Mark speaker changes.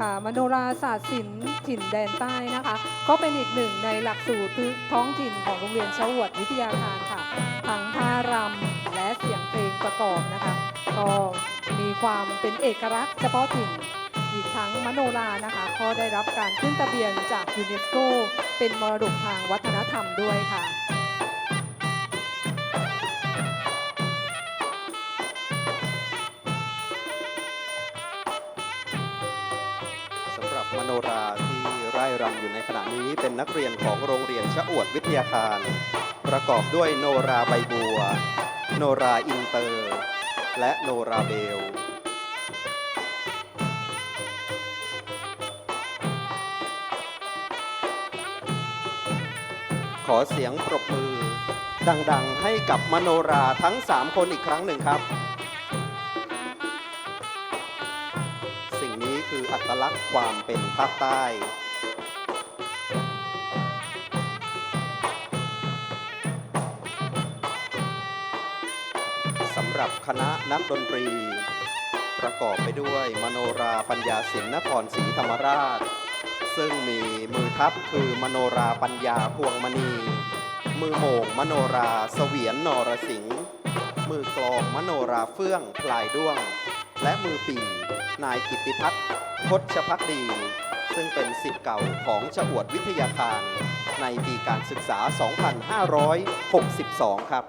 Speaker 1: ค่ะมโนราศาสตร์ศิลป์ถิ่นแดนใต้นะคะ ก็เป็นอีกหนึ่งในหลักสูตรท้องถิ่นของโรงเรียนชาวดวิทยาคารค่ะทั้งท่ารำและเสียงเพลงประกอบนะคะก็มีความเป็นเอกลักษณ์เฉพาะถิ่นอีกทั้งมโนรานะคะก็ได้รับการขึ้นทะเบียนจากยูเนสโกเป็นมรดกทางวัฒนธรรมด้วยค่ะ
Speaker 2: นราที่ไร่รำอยู่ในขณะนี้เป็นนักเรียนของโรงเรียนชะอวดวิทยาคาร ประกอบด้วยโนราใบบัว โนราอินเตอร์ และโนราเบลขอเสียงปรบมือดังๆให้กับมโนราทั้ง 3 คนอีกครั้งหนึ่งครับ คืออัตลักษณ์ความเป็นภาคใต้สำหรับคณะนักดนตรี ประกอบไปด้วยมโนราปัญญาศิลป์นครศรีธรรมราช ซึ่งมีมือทัพคือมโนราปัญญาพวงมณี มือโหม่งมโนราเสวียนนรสิงห์มือกลองมโนราเฟื่องพลายด้วง และมือปี นายกิติพัฒน์พชพักดี ซึ่งเป็นสิทธิ์เก่าของชอวดวิทยาคาร ในปีการศึกษา 2562 ครับ